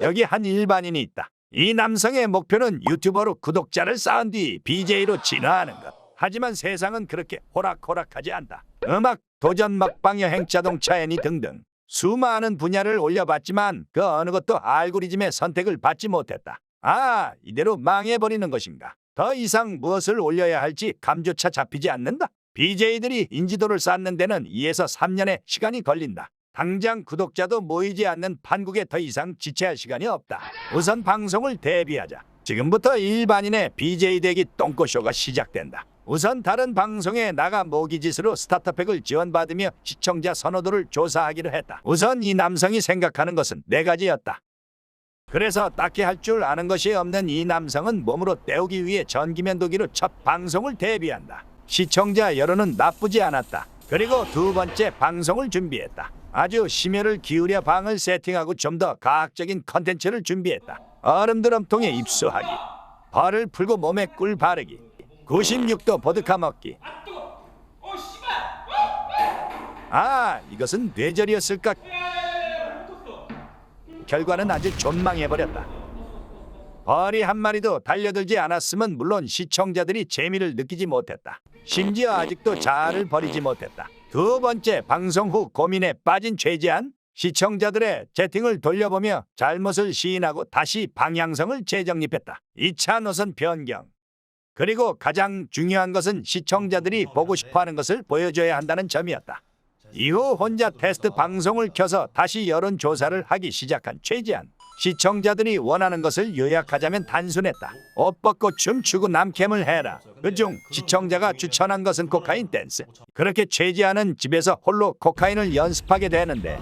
여기 한 일반인이 있다. 이 남성의 목표는 유튜버로 구독자를 쌓은 뒤 BJ로 진화하는 것. 하지만 세상은 그렇게 호락호락하지 않다. 음악, 도전 먹방, 여행, 자동차, 애니 등등 수많은 분야를 올려봤지만 그 어느 것도 알고리즘의 선택을 받지 못했다. 아, 이대로 망해버리는 것인가? 더 이상 무엇을 올려야 할지 감조차 잡히지 않는다. BJ들이 인지도를 쌓는 데는 2에서 3년의 시간이 걸린다. 당장 구독자도 모이지 않는 판국에 더 이상 지체할 시간이 없다. 우선 방송을 대비하자. 지금부터 일반인의 BJ 되기 똥꼬쇼가 시작된다. 우선 다른 방송에 나가 모기짓으로 스타터팩을 지원받으며 시청자 선호도를 조사하기로 했다. 우선 이 남성이 생각하는 것은 네 가지였다. 그래서 딱히 할 줄 아는 것이 없는 이 남성은 몸으로 때우기 위해 전기면도기로 첫 방송을 대비한다. 시청자 여론은 나쁘지 않았다. 그리고 두 번째 방송을 준비했다. 아주 심혈을 기울여 방을 세팅하고 좀 더 과학적인 컨텐츠를 준비했다. 얼음 드럼통에 입수하기, 벌을 풀고 몸에 꿀 바르기, 96도 보드카 먹기. 아, 이것은 뇌절이었을까? 결과는 아주 존망해버렸다. 벌이 한 마리도 달려들지 않았으면 물론 시청자들이 재미를 느끼지 못했다. 심지어 아직도 자아를 버리지 못했다. 두 번째 방송 후 고민에 빠진 최재한 시청자들의 채팅을 돌려보며 잘못을 시인하고 다시 방향성을 재정립했다. 2차 노선 변경. 그리고 가장 중요한 것은 시청자들이 보고 싶어하는 것을 보여줘야 한다는 점이었다. 이후 혼자 테스트 방송을 켜서 다시 여론조사를 하기 시작한 최지한. 시청자들이 원하는 것을 요약하자면 단순했다. 옷 벗고 춤추고 남캠을 해라. 그중 시청자가 추천한 것은 코카인 댄스. 그렇게 최지한은 집에서 홀로 코카인을 연습하게 되는데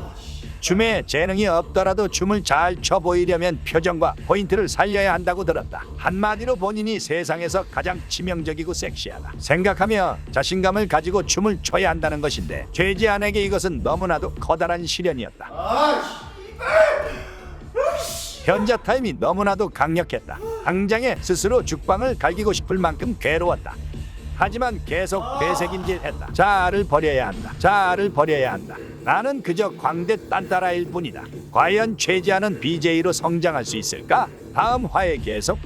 춤에 재능이 없더라도 춤을 잘 춰 보이려면 표정과 포인트를 살려야 한다고 들었다. 한마디로 본인이 세상에서 가장 치명적이고 섹시하다. 생각하며 자신감을 가지고 춤을 춰야 한다는 것인데 최지한에게 이것은 너무나도 커다란 시련이었다. 현자 타임이 너무나도 강력했다. 당장에 스스로 죽방을 갈기고 싶을 만큼 괴로웠다. 하지만 계속 되새김질했다. 자아를 버려야 한다. 자아를 버려야 한다. 나는 그저 광대 딴따라일 뿐이다. 과연 최지아는 BJ로 성장할 수 있을까? 다음 화에 계속